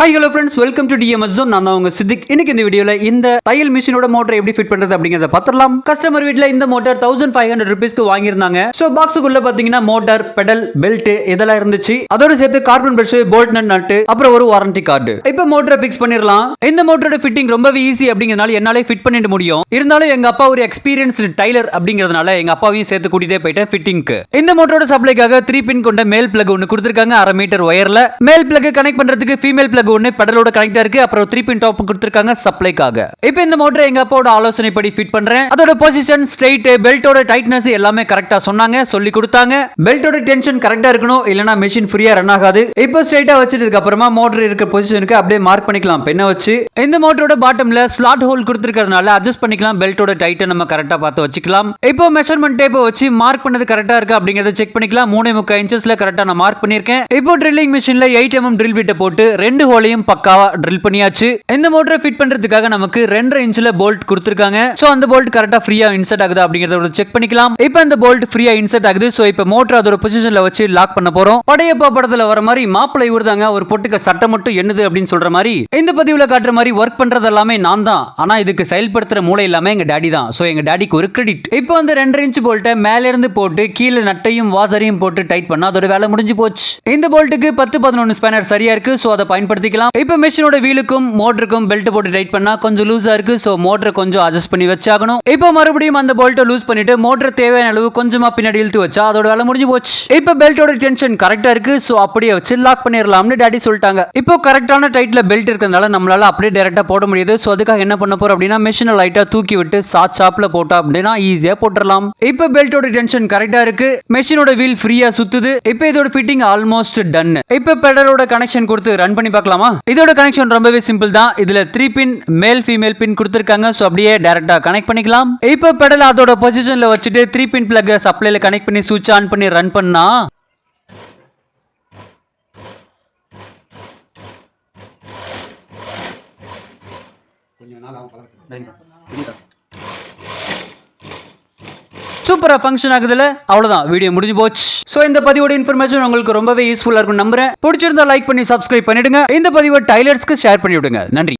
Hi hello friends welcome to TMS நான் தான் உங்க சித்திக் இன்னைக்கு இந்த வீடியோல இந்த தையல் மிஷினோட மோட்டர் எப்படி ஃபிட் பண்றது அப்படிங்கறத பார்த்துடலாம். கஸ்டமர் வீட்ல இந்த மோட்டார் தௌசண்ட் ஃபைவ் ஹண்ட்ரட் ருபீஸ்க்கு வாங்கியிருந்தாங்க. ஸோ பாக்ஸுக்குள்ள பாத்தீங்கன்னா மோட்டார் பெடல் பெல்ட் இதெல்லாம் இருந்துச்சு. அதோட சேர்த்து கார்பன் பிரஷ் போல்ட் நட் நட்டு அப்புறம் ஒரு வாரண்டி கார்டு இப்போ மோட்டரை ஃபிக்ஸ் பண்ணிடலாம். இந்த மோட்டரோட ஃபிட்டிங் ரொம்பவே ஈஸி அப்படிங்கறதுனால என்னாலே ஃபிட் பண்ணிட்டு முடியும். இருந்தாலும் எங்க அப்பா ஒரு எக்ஸ்பீரியன்ஸ்டு டைலர் அப்படிங்கறதுனால எங்க அப்பாவையும் சேர்த்து கூட்டிட்டே போயிட்டேன் ஃபிட்டிங்க்கு இந்த மோட்டரோட சப்ளைக்காக த்ரீ பின் கொண்ட மேல் பிளக் ஒன்று கொடுத்துருக்காங்க. அரை மீட்டர் ஒயர்ல மேல் பிளக் கனெக்ட் பண்றதுக்கு ஃபீமேல் பிளக் ஒன்று பெடலோட கனெக்டா இருக்கு. அப்புறம் த்ரீ பின் டாப் கொடுத்துருக்காங்க சப்ளைக்காக இப்போ இந்த மோட்டரை எங்க அப்பாவோட ஆலோசனைப்படி ஃபிட் பண்றேன். அதோட பொசிஷன் ஸ்ட்ரைட் பெல்ட்டோட டைட்னஸ் எல்லாமே கரெக்டா சொன்னாங்க சொல்லி கொடுத்தாங்க. பெல்ட்டோட டென்ஷன் கரெக்டா இருக்கணும் இல்லனா மெஷின் ஃப்ரீயா ரன் ஆகாது. இப்போ ஸ்ட்ரைட்டா வச்சதுக்கு அப்புறமா மோட்டர் இருக்க பொசிஷனுக்கு அப்படியே மார்க் பண்ணிக்கலாம் பெண்ணை வச்சு. இந்த மோட்டரோட பாட்டம்ல ஸ்லாட் ஹோல் கொடுத்துருக்கிறதுனால அட்ஜஸ்ட் பண்ணிக்கலாம் பெல்ட்டோட டைட்டை நம்ம கரெக்டா பார்த்து வச்சுக்கலாம். இப்போ மெஷர்மெண்ட் டேப்பை வச்சு மார்க் பண்ணது கரெக்டா இருக்கு அப்படிங்கறத செக் பண்ணிக்கலாம். மூணே முக்கால் இன்ச்சஸ்ல கரெக்டா நான் மார்க் பண்ணிருக்கேன் இப்போ ட்ரில்லிங் மிஷின்ல எயிட் எம்எம் ட்ரில் பிட்டை போட்டு ரெண்டு ஹோல் ஹோலையும் பக்காவா ட்ரில் பண்ணியாச்சு. இந்த மோட்டரை ஃபிட் பண்றதுக்காக நமக்கு ரெண்டரை இன்ச்ல போல்ட் கொடுத்துருக்காங்க. சோ அந்த போல்ட் கரெக்டா ஃப்ரீயா இன்சர்ட் ஆகுது அப்படிங்கறத செக் பண்ணிக்கலாம். இப்போ அந்த போல்ட் ஃப்ரீயா இன்சர்ட் ஆகுது. சோ இப்போ மோட்டர் அதோட பொசிஷன்ல வச்சு லாக் பண்ண போறோம். படையப்பா படத்துல வர மாதிரி மாப்பிள்ளை ஊர்தாங்க. ஒரு பொட்டுக்க சட்டை மட்டும் என்னது அப்படின்னு சொல்ற மாதிரி. இந்த பதிவுல காட்டுற மாதிரி ஒர்க் பண்றது எல்லாமே நான் தான். ஆனா இதுக்கு செயல்படுத்துற மூளை எல்லாமே எங்க டேடி தான். சோ எங்க டேடிக்கு ஒரு கிரெடிட் இப்போ அந்த ரெண்டரை இன்ச் போல்ட்டை மேல இருந்து போட்டு கீழே நட்டையும் வாசரையும் போட்டு டைட் பண்ணா அதோட வேலை முடிஞ்சு போச்சு. இந்த போல்ட்டுக்கு பத்து பதினொன்று ஸ்பேனர் சரியா இருக்கு. சோ அதை பயன்படுத்திக்கலாம் இப்போ மிஷினோட வீலுக்கும் மோட்டருக்கும் பெல்ட் போட்டு டைட் பண்ணா கொஞ்சம் லூஸா இருக்கு. சோ மோட்டரை கொஞ்சம் அட்ஜஸ்ட் பண்ணி வச்சாகணும். இப்போ மறுபடியும் அந்த போல்ட்டை லூஸ் பண்ணிட்டு மோட்டர் தேவையான அளவு கொஞ்சமா பின்னாடி இழுத்து வச்சா அதோட வேலை முடிஞ்சு போச்சு. இப்போ பெல்ட்டோட டென்ஷன் கரெக்டா இருக்கு. சோ அப்படியே வச்சு லாக் பண்ணிடலாம்னு டேடி சொல்லிட்டாங்க. இப்போ கரெக்டான டைட்ல பெல்ட் இருக்கிறதுனால நம்மளால அப்படியே டேரக்டா போட முடியுது. சோ அதுக்காக என்ன பண்ண போறோம் அப்படின்னா மிஷினை லைட்டா தூக்கி விட்டு சாட் சாப்ல போட்டோம் அப்படின்னா ஈஸியா போட்டுடலாம் இப்போ பெல்ட்டோட டென்ஷன் கரெக்டா இருக்கு. மெஷினோட வீல் ஃப்ரீயா சுத்துது. இப்போ இதோட ஃபிட்டிங் ஆல்மோஸ்ட் டன் இப்போ பெடலோட கனெக்ஷன் கொடுத்து ரன் பண்ணி பார்க்கலாம். இதோட கனெக்ஷன் ரொம்பவே சிம்பிள் தான். இதுல த்ரீ பின் மேல் ஃபீமேல் பின் கொடுத்துருக்காங்க. ஸோ அப்படியே டேரக்டா கனெக்ட் பண்ணிக்கலாம். இப்போ பெடல் அதோட பொசிஷன்ல வச்சுட்டு த்ரீ பின் பிளக் சப்ளைல கனெக்ட் பண்ணி சுவிட்ச் ஆன் பண்ணி ரன் பண்ணா சூப்பரா ஃபங்க்ஷன் ஆகுதுல? அவ்வளவுதான். வீடியோ முடிஞ்சு போச்சு. சோ இந்த பதிவோட இன்ஃபர்மேஷன் உங்களுக்கு ரொம்பவே யூஸ்ஃபுல்லா இருக்கும் நம்புறேன். பிடிச்சிருந்தா லைக் பண்ணி சப்ஸ்கிரைப் பண்ணிடுங்க. இந்த பதிவை டைலர்ஸ்க்கு ஷேர் பண்ணி விடுங்க நன்றி.